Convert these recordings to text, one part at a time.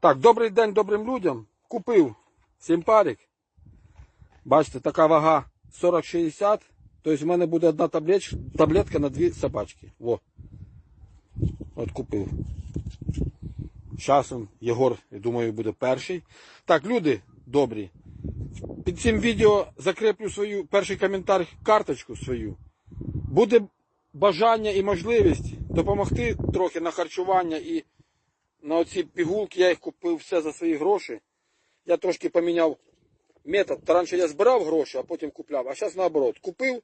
Так, добрий день добрим людям. Купив сімпарик. Бачите, така вага 40-60. Тобто в мене буде одна таблетка на дві собачки. Во. От купив. Часом Єгор, я думаю, буде перший. Так, люди добрі. Під цим відео закріплю свою перший коментар, карточку свою. Буде бажання і можливість допомогти трохи на харчування і на оці пігулки, я їх купив все за свої гроші. Я трошки поміняв метод. Та раніше я збирав гроші, а потім купляв. А зараз наоборот, купив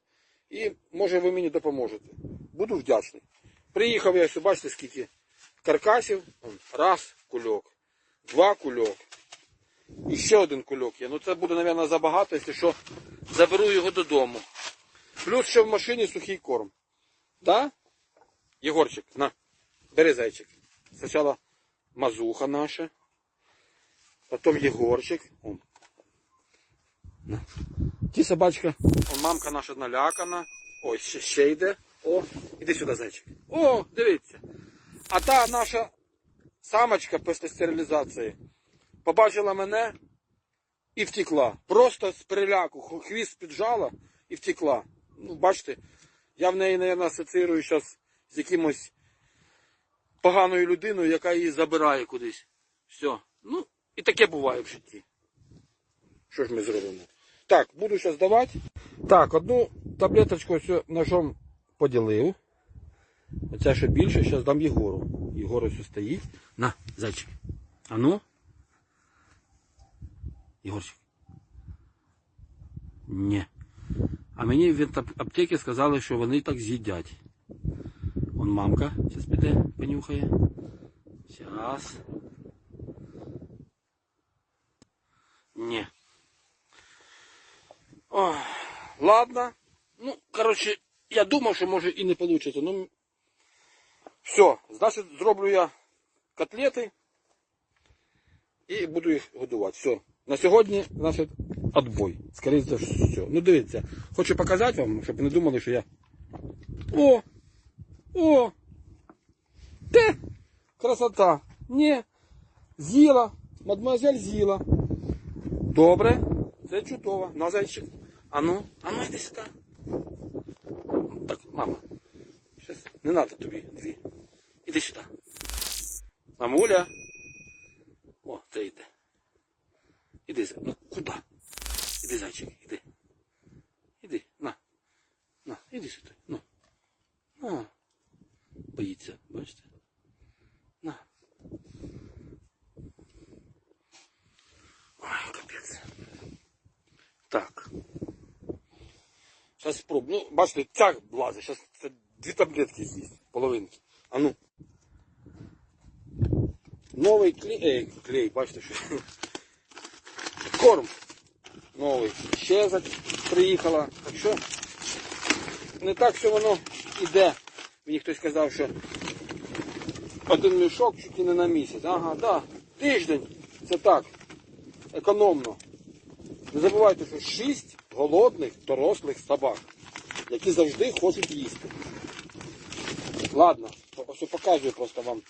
і може ви мені допоможете. Буду вдячний. Приїхав я, бачите, скільки каркасів. Раз кульок, два кульок. І ще один кульок є. Ну це буде, мабуть, забагато, якщо що, заберу його додому. Плюс ще в машині сухий корм. Да? Єгорчик, на, бери зайчик. Спочатку мазуха наша. Потім Єгорчик. Он. Ті собачка. О, мамка наша налякана. Ось ще, ще йде. О, іди сюди, зайчик. О, дивіться. А та наша самочка після стерилізації побачила мене і втекла. Просто з переляку. Хвіст піджала і втекла. Ну, бачите, я в неї, мабуть, асоціюю зараз з якимось поганою людиною, яка її забирає кудись. Все. Ну, і таке буває в житті. Що ж ми зробимо? Так, буду зараз давати. Так, одну таблеточку все ножом поділив. Оце ще більше, зараз дам Єгору. Єгор ось стоїть. На, зайчик. А ну. Єгорчик. Ні. А мені в ап- аптеці сказали, що вони так з'їдять. Он мамка зараз піде, понюхає. Зараз. Ні. Ой, ладно. Ну, коротше, я думав, що може і не вийде. Ну, все, значить, зроблю я котлети і буду їх годувати. Все. На сьогодні, значить, отбой. Скоріше все. Ну дивіться, хочу показати вам, щоб не думали, що я. О! О! Те! Красота! Ні! З'їла! Мадемуазель з'їла. Добре, це чудово. На зайчик. Ану, ану, йди сюди. Так, мама. Щас. Не треба тобі дві. Іди сюди. Мамуля. О, це йде. Іди, за- ну, куди? Іди, зайчик, іди. Іди, на. На, іди сюди. Ну. На. Боїться, бачите? На. Ой, капець. Так. Зараз спробую. Ну, бачите, тяг влазить. Зараз це дві таблетки з'їсть. Половинки. А ну. Новий клей, е, клей, бачите, що. Корм. Новий. Ще приїхала. Так що не так, що воно іде. Мені хтось сказав, що один мішок чуть не на місяць. Ага, да. Тиждень. Це так. Економно. Не забувайте, що шість голодних дорослих собак, які завжди хочуть їсти. Ладно, ось показую просто вам,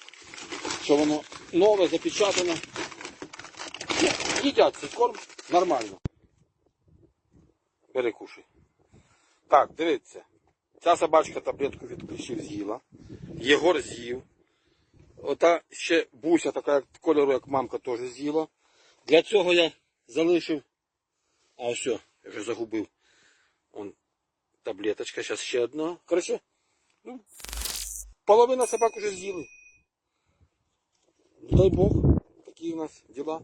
що воно нове, запечатане. Їдять цей корм нормально. Бери кушай. Так, дивіться. Ця собачка таблетку від кліщів з'їла. Єгор з'їв. Ота ще буся така кольору, як мамка, теж з'їла. Для цього я залишив. А все, я уже загубил. Он таблеточка, сейчас еще одна. Короче, ну, половина собак уже съели. Дай Бог, такие у нас діла.